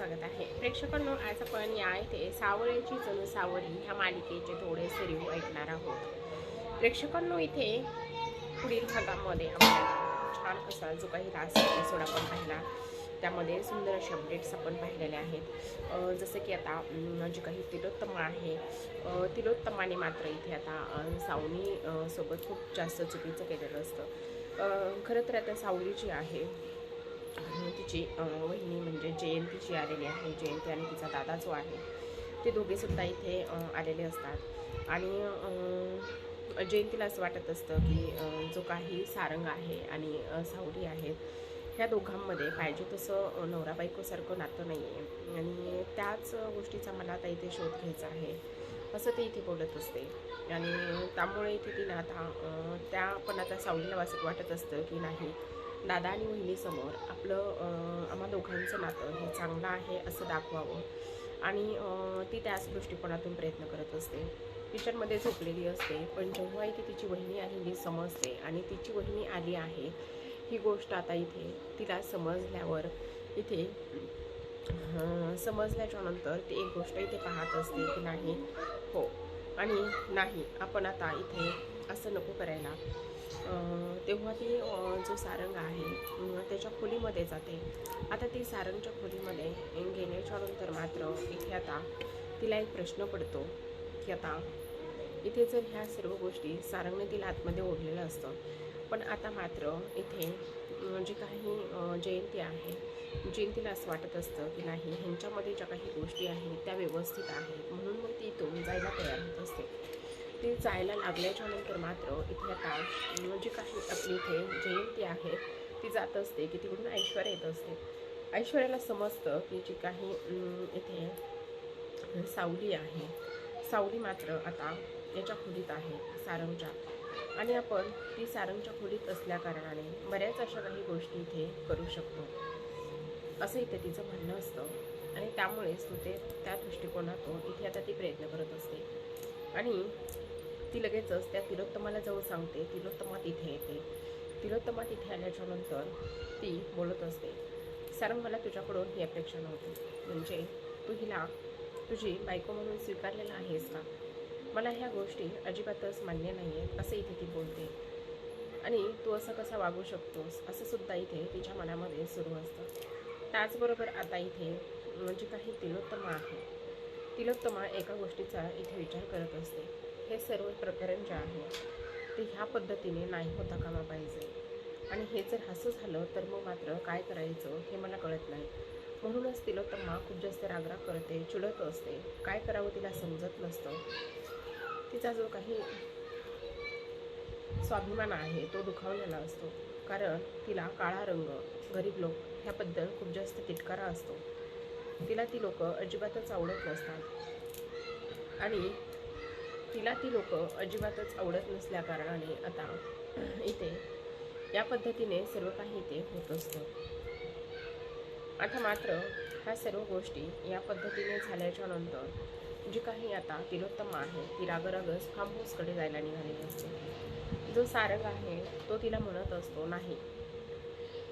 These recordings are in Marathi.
स्वागत आहे. प्रेक्षकांनो आज आपण या इथे सावळ्याची जणू सावळी ह्या मालिकेचे थोडेसे रिव्ह्यू ऐकणार आहोत. प्रेक्षकांनो इथे पुढील भागामध्ये आपल्याला छान असा जो काही रास एपिसोड आपण पाहिला त्यामध्ये सुंदर असे अपडेट्स आपण पाहिलेले आहेत. जसं की आता जे काही तिलोत्तमा आहे तिलोत्तमाने मात्र इथे आता सावनी सोबत खूप जास्त चुकीचं केलेलं असतं. खरं तर आता सावली जी आहे तिची वहिनी म्हणजे जयंतीची आलेली आहे जयंती आणि तिचा दादा जो आहे ते दोघेसुद्धा इथे आलेले असतात. आणि जयंतीला असं वाटत असतं की जो काही सारंग आहे आणि सावली आहेत ह्या दोघांमध्ये पाहिजे तसं नवरा बायकोसारखं नातं नाही आहे आणि त्याच गोष्टीचा मला आता इथे शोध घ्यायचा आहे असं ते इथे बोलत असते. आणि त्यामुळे इथे तिला आता त्या पण आता सावलीला वाचत वाटत असतं की नाही दादा आणि वहिनीसमोर आपलं आम्हा दोघांचं नातं हे चांगलं आहे असं दाखवावं. आणि ती त्याच दृष्टिकोनातून प्रयत्न करत असते. किचनमध्ये झोपलेली असते पण जेव्हा इथे तिची वहिनी आलेली समजते आणि तिची वहिनी आली आहे ही गोष्ट आता इथे तिला समजल्यावर इथे समजल्याच्या नंतर ती एक गोष्ट इथे पाहत असते की नाही हो. आणि नाही आपण आता इथे असं नको करायला. तेव्हा ती जो सारंग आहे त्याच्या खोलीमध्ये जाते. आता ती सारंगच्या खोलीमध्ये गेल्याच्यानंतर मात्र इथे आता तिला एक प्रश्न पडतो की आता इथे जर ह्या सर्व गोष्टी सारंगने तिला आतमध्ये ओढलेलं असतं पण आता मात्र इथे जे जी काही जयंती आहे जयंतीला असं वाटत असतं की नाही ह्यांच्यामध्ये ज्या काही गोष्टी आहेत त्या व्यवस्थित आहेत म्हणून मग ती इथून जायला तयार होत असते. ती जायला लागल्याच्या नंतर मात्र इथे आता म्हणजे जी काही आपली इथे जयंती आहे ती जात असते की तिकडून ऐश्वर्या येत असते. ऐश्वर्याला समजतं की जी काही इथे सावली आहे. सावली मात्र आता याच्या खोलीत आहे सारंगच्या. आणि आपण ती सारंगच्या खोलीत असल्या कारणाने बऱ्याच अशा काही गोष्टी इथे करू शकतो. असं इथे तिचं म्हणणं असतं. आणि त्यामुळेच तू ते त्या दृष्टिकोनातून इथे आता ती प्रयत्न करत असते. आणि ती लगेचच त्या तिलोत्तमाला जाऊन सांगते. तिलोत्तमा तिथे येते. तिलोत्तमा तिथे आल्याच्यानंतर ती बोलत असते सर मला तुझ्याकडून ही अपेक्षा नव्हती. म्हणजे तू हिला तुझी बायको म्हणून स्वीकारलेला आहेस का? मला ह्या गोष्टी अजिबातच मान्य नाही आहेत असं इथे ती बोलते. आणि तू असं कसा वागू शकतोस? असं सुद्धा इथे तिच्या मनामध्ये सुरू असतं. त्याचबरोबर आता इथे म्हणजे काही तिलोत्तमा आहे. तिलोत्तमा एका गोष्टीचा इथे विचार करत असते. हे सर्व प्रकरण जे आहे ते ह्या पद्धतीने नाही होता कामा पाहिजे. आणि हे जर असं झालं तर मग मात्र काय करायचं हे मला कळत नाही. म्हणूनच तिलोत्तमा खूप जास्त रागराग करते चिडत असते. काय करावं तिला समजत नसतं. तिचा जो काही स्वाभिमान आहे तो दुखावलेला असतो. कारण तिला काळा रंग गरीब लोक ह्याबद्दल खूप जास्त तिटकारा असतो. तिला ती लोकं अजिबातच आवडत नसतात. आणि तिला ती लोक अजिबातच आवडत नसल्या कारणाने आता इथे या पद्धतीने सर्व काही इथे होत असतं. आता मात्र ह्या सर्व गोष्टी या पद्धतीने झाल्याच्यानंतर जी काही आता तिलोत्तम आहे ती रागरागच फार्म जायला निघालेली असते. जो सारंग आहे तो तिला म्हणत असतो नाही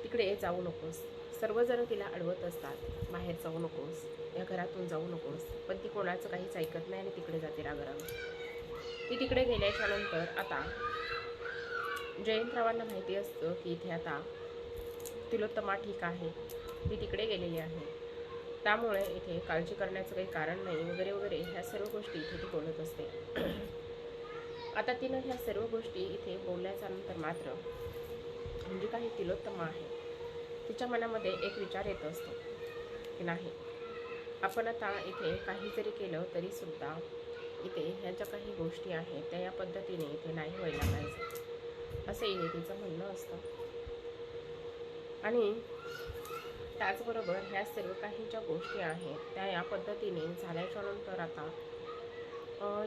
तिकडे जाऊ नकोस. सर्वजण तिला अडवत असतात. बाहेर जाऊ नकोस. या घरातून जाऊ नकोस. पण ती कोणाचं काहीच ऐकत नाही आणि तिकडे जाते रागराग ती तिकडे गेल्याच्यानंतर आता जयंतरावांना माहिती असतं की इथे आता तिलोत्तमा ठीक आहे. ती तिकडे गेलेली आहे. त्यामुळे इथे काळजी करण्याचं काही कारण नाही वगैरे वगैरे ह्या सर्व गोष्टी इथे ती बोलत असते. आता तिनं ह्या सर्व गोष्टी इथे बोलल्याच्या नंतर मात्र म्हणजे काही तिलोत्तमा आहे. तिच्या मनामध्ये एक विचार येत असतो की नाही आपण आता इथे काही जरी केलं तरीसुद्धा इथे ह्या ज्या काही गोष्टी आहेत त्या या पद्धतीने इथे नाही व्हायला पाहिजे. असंही तिचं म्हणणं असतं. आणि त्याचबरोबर ह्या सर्व काही ज्या गोष्टी आहेत त्या या पद्धतीने झाल्याच्यानंतर आता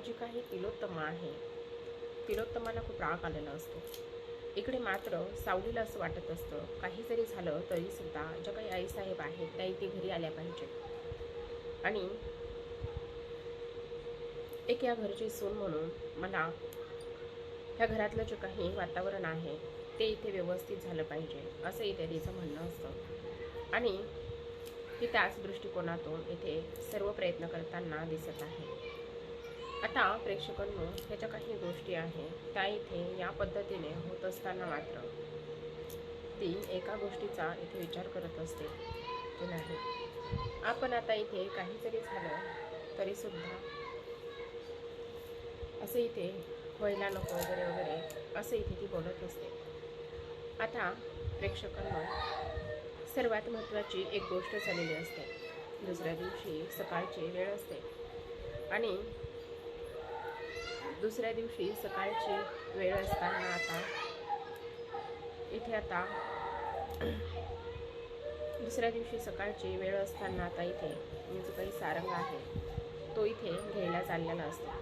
जी काही तिलोत्तमा आहे तिलोत्तमाला खूप राग आलेला असतो. इकडे मात्र सावलीला असं वाटत असतं काही जरी झालं तरीसुद्धा ज्या काही आईसाहेब आहेत त्या इथे घरी आल्या पाहिजेत. आणि एक या घरची सून म्हणून मला ह्या घरातलं जे काही वातावरण आहे ते इथे व्यवस्थित झालं पाहिजे असं इथे तिचं म्हणणं असतं. आणि ती त्याच दृष्टिकोनातून इथे सर्व प्रयत्न करताना दिसत आहे. आता प्रेक्षकांनो ह्याच्या काही गोष्टी आहेत त्या इथे या पद्धतीने होत असताना मात्र ती एका गोष्टीचा इथे विचार करत असते. की नाही. आपण आता इथे काही जरी झालं तरीसुद्धा असं इथे व्हायला नको वगैरे वगैरे असं इथे ती बोलत असते. आता प्रेक्षकांना सर्वात महत्त्वाची एक गोष्ट झालेली असते. दुसऱ्या दिवशी सकाळची वेळ असते. आणि दुसऱ्या दिवशी सकाळची वेळ असताना आता इथे आता दुसऱ्या दिवशी सकाळची वेळ असताना आता इथे जो काही सारंग आहे. तो इथे घ्यायला चाललेला असतो.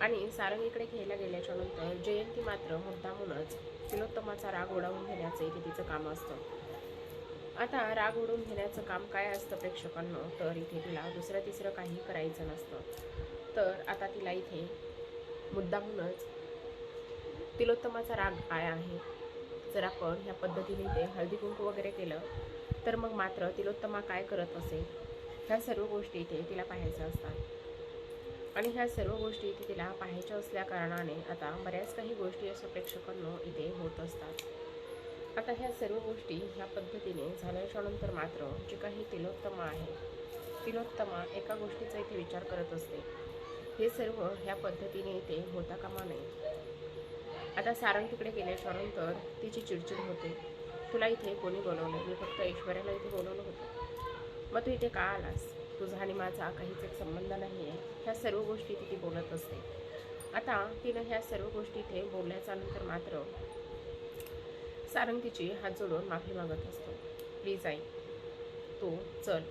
आणि सारंगीकडे घ्यायला गेल्याच्यानंतर जयंती मात्र मुद्दामूनच तिलोत्तमाचा राग ओढावून घेण्याचं इथे तिचं काम असतं. आता राग ओढून घेण्याचं काम काय असतं प्रेक्षकांना? तर इथे तिला दुसरं तिसरं काही करायचं नसतं. तर आता तिला इथे मुद्दामूनच तिलोत्तमाचा राग काय आहे? जर आपण ह्या पद्धतीने ते हळदी कुंकू वगैरे केलं तर मग मात्र तिलोत्तमा काय करत असेल? ह्या सर्व गोष्टी इथे तिला पाहायच्या असतात. आणि ह्या सर्व गोष्टी इथे तिला पाहायच्या असल्या कारणाने आता बऱ्याच काही गोष्टी असं प्रेक्षकांनो इथे होत असतात. आता ह्या सर्व गोष्टी ह्या पद्धतीने झाल्याच्यानंतर मात्र जी काही तिलोत्तमा आहे तिलोत्तमा एका गोष्टीचा इथे विचार करत असते. हे सर्व ह्या पद्धतीने इथे होता कामा नये. आता सारंग तिकडे गेल्याच्यानंतर तिची चिडचिड होते. तुला इथे कोणी बोलवलं? मी फक्त ऐश्वर्याला इथे बोलवलं होतं. मग तू इथे का आलास? तुझा आणि माझा काहीच एक संबंध नाही आहे ह्या सर्व गोष्टी तिथे बोलत असते. आता तिनं ह्या सर्व गोष्टी इथे बोलल्याच्या नंतर मात्र सारंग तिची हात जोडून माफी मागत असतो. प्लीज आई तू चल.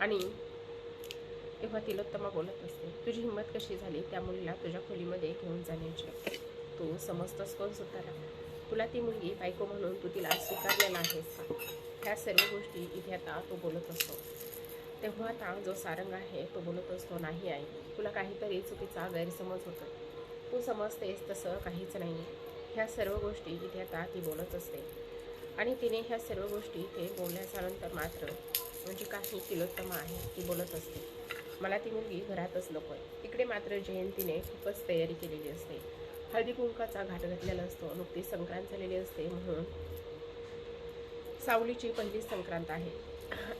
आणि तेव्हा तिलोत्तमा बोलत असते तुझी हिंमत कशी झाली त्या मुलीला तुझ्या खोलीमध्ये घेऊन जाण्याची? तू समजतोस कोण सुतारा? तुला ती मुलगी बायको म्हणून तू तिला स्वीकारलेला आहेस का? ह्या सर्व गोष्टी इथे आता तो बोलत असतो. तेव्हा आता जो सारंग आहे तो बोलत असतो नाही आहे तुला काहीतरी चुकीचा गैरसमज होतो तू समजतेस तसं काहीच नाही. ह्या सर्व गोष्टी इथे आता ती बोलत असते. आणि तिने ह्या सर्व गोष्टी इथे बोलल्याच्यानंतर मात्र म्हणजे काही तिलोत्तमा आहे ती बोलत असते. मला ती मुलगी घरातच नको आहे इकडे मात्र जयंतीने खूपच तयारी केलेली असते. हळदी कुंकाचा घाट घातलेला असतो नुकतीच संक्रांत झालेली असते म्हणून सावलीची पहिली संक्रांत आहे.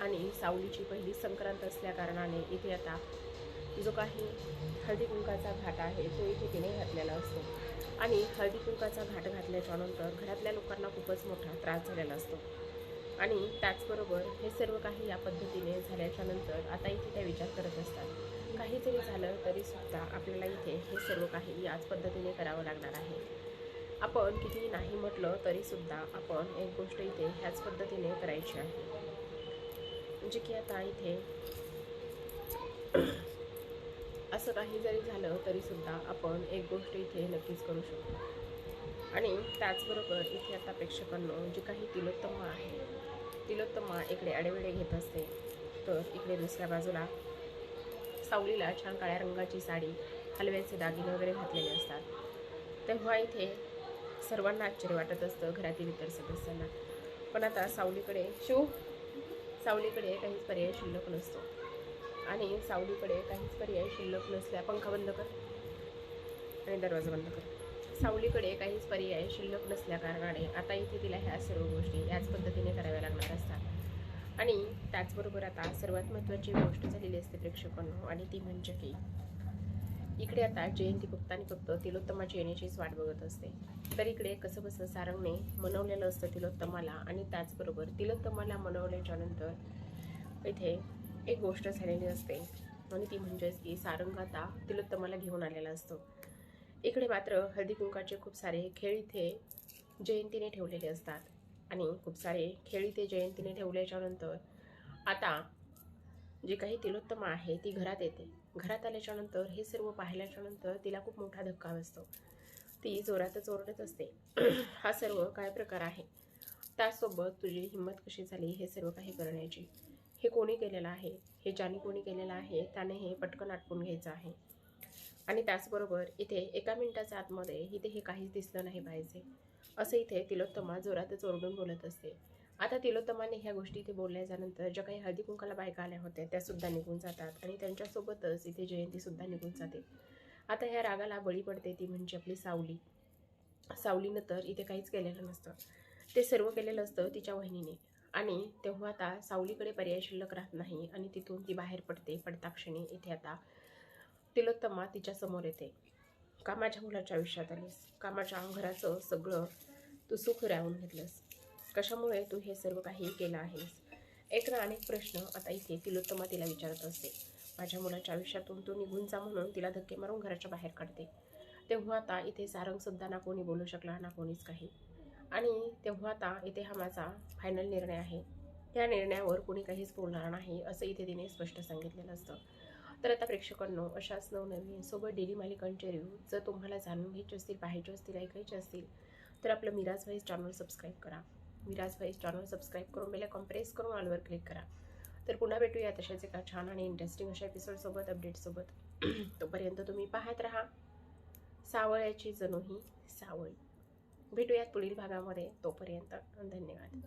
आणि सावलीची पहिली संक्रांत असल्या कारणाने इथे आता जो काही हळदी कुंकाचा घाट आहे तो इथे तिने घातलेला असतो. आणि हळदी कुंकाचा घाट घातल्याच्या नंतर घरातल्या लोकांना खूपच मोठा त्रास झालेला असतो. आणि त्याचबरोबर हे सर्व काही या पद्धतीने झाल्याच्यानंतर आता इथे त्या विचार करत असतात. काही जरी झालं तरीसुद्धा आपल्याला इथे हे सर्व काही याच पद्धतीने करावं लागणार आहे. आपण कितीही नाही म्हटलं तरीसुद्धा आपण एक गोष्ट इथे ह्याच पद्धतीने करायची आहे. जे की आता इथे असं काही जरी झालं तरीसुद्धा आपण एक गोष्ट इथे नक्कीच करू शकतो. आणि त्याचबरोबर इथे आता प्रेक्षकांनो जी काही तिलोत्तमा आहे तिलोत्तमा इकडे आडेवेडे घेत असते तर इकडे दुसऱ्या बाजूला सावलीला छान काळ्या रंगाची साडी हलव्याचे दागिने वगैरे घातलेले असतात. तेव्हा इथे सर्वांना आश्चर्य वाटत असतं घरातील इतर सदस्यांना. पण आता सावलीकडे शिव सावलीकडे काहीच पर्याय शिल्लक नसतो. आणि सावलीकडे काहीच पर्याय शिल्लक नसल्या पंखा बंद कर. आणि दरवाजा बंद कर. सावलीकडे काहीच पर्याय शिल्लक नसल्या कारणाने आता इथे तिला ह्या सर्व गोष्टी याच पद्धतीने कराव्या लागणार असतात. आणि त्याचबरोबर आता सर्वात महत्त्वाची गोष्ट झालेली असते प्रेक्षकांनो आणि ती म्हणजे की इकडे आता जयंती फक्त आणि फक्त तिलोत्तमाची येण्याचीच वाट बघत असते. तर इकडे कसं बसं सारंगने मनवलेलं असतं तिलोत्तमाला आणि त्याचबरोबर तिलोत्तमाला मनवल्याच्या नंतर इथे एक गोष्ट झालेली असते. आणि ती म्हणजेच की सारंग आता तिलोत्तमाला घेऊन आलेला असतो. इकडे मात्र हळदी कुंकाचे खूप सारे खेळ इथे जयंतीने ठेवलेले असतात. आणि खूप सारे खेळ इथे जयंतीने ठेवल्याच्या नंतर आता जी काही तिलोत्तमा आहे ती घरात येते. घरात आल्याच्यानंतर हे सर्व पाहिल्याच्या नंतर तिला खूप मोठा धक्का बसतो. ती जोरातच ओरडत असते. हा सर्व काय प्रकार आहे? त्यासोबत तुझी हिंमत कशी झाली हे सर्व काही करण्याची? हे कोणी केलेलं आहे? हे ज्याने कोणी केलेलं आहे त्याने हे पटकन आटपून घ्यायचं आहे. आणि त्याचबरोबर इथे एका मिनिटाच्या आतमध्ये इथे हे काहीच दिसलं नाही पाहिजे असं इथे तिलोत्तमा जोरातच ओरडून बोलत असते. आता तिलोत्तमाने ह्या गोष्टी इथे बोलल्याच्यानंतर ज्या काही हळदी कुंकाला बायका आल्या होत्या त्यासुद्धा निघून जातात आणि त्यांच्यासोबतच इथे जयंतीसुद्धा निघून जाते. आता ह्या रागाला बळी पडते ती म्हणजे आपली सावली. सावलीनं तर इथे काहीच केलेलं नसतं. ते सर्व केलेलं असतं तिच्या वहिनीने. आणि तेव्हा आता सावलीकडे पर्याय शिल्लक राहत नाही आणि तिथून ती बाहेर पडते पडताक्षणी इथे आता तिलोत्तमा तिच्या समोर येते. का माझ्या मुलाच्या आयुष्यात आलीस? का माझ्या घराचं सगळं तू सुख राहून घेतलंस? कशामुळे तू हे सर्व काही केलं आहेस? एक ना अनेक प्रश्न आता इथे तिलोत्तमा तिला विचारत असते. माझ्या मुलाच्या आयुष्यातून तू निघून जा म्हणून तिला धक्के मारून घराच्या बाहेर काढते. तेव्हा आता इथे सारंगसुद्धा ना कोणी बोलू शकला ना कोणीच काही. आणि तेव्हा आता इथे हा माझा फायनल निर्णय आहे. या निर्णयावर कोणी काहीच बोलणार नाही असं इथे तिने स्पष्ट सांगितलेलं असतं. तर आता प्रेक्षकांनो अशाच नवनवीन सोबत डेली मालिकांचे रिव्ह्यू जर तुम्हाला जाणून घ्यायचे असतील पाहायचे असतील ऐकायचे असतील तर आपलं मिराज वाईज चॅनल सबस्क्राईब करा. विराज वाईज चॅनल सबस्क्राईब करून बेला कॉम्प्रेस करून ऑलवर क्लिक करा. तर पुन्हा भेटूया तशाच एका छान आणि इंटरेस्टिंग अशा एपिसोडसोबत अपडेटसोबत तोपर्यंत तुम्ही पाहत राहा. सावळ्याची जणू ही सावळी. भेटूयात पुढील भागामध्ये. तोपर्यंत धन्यवाद.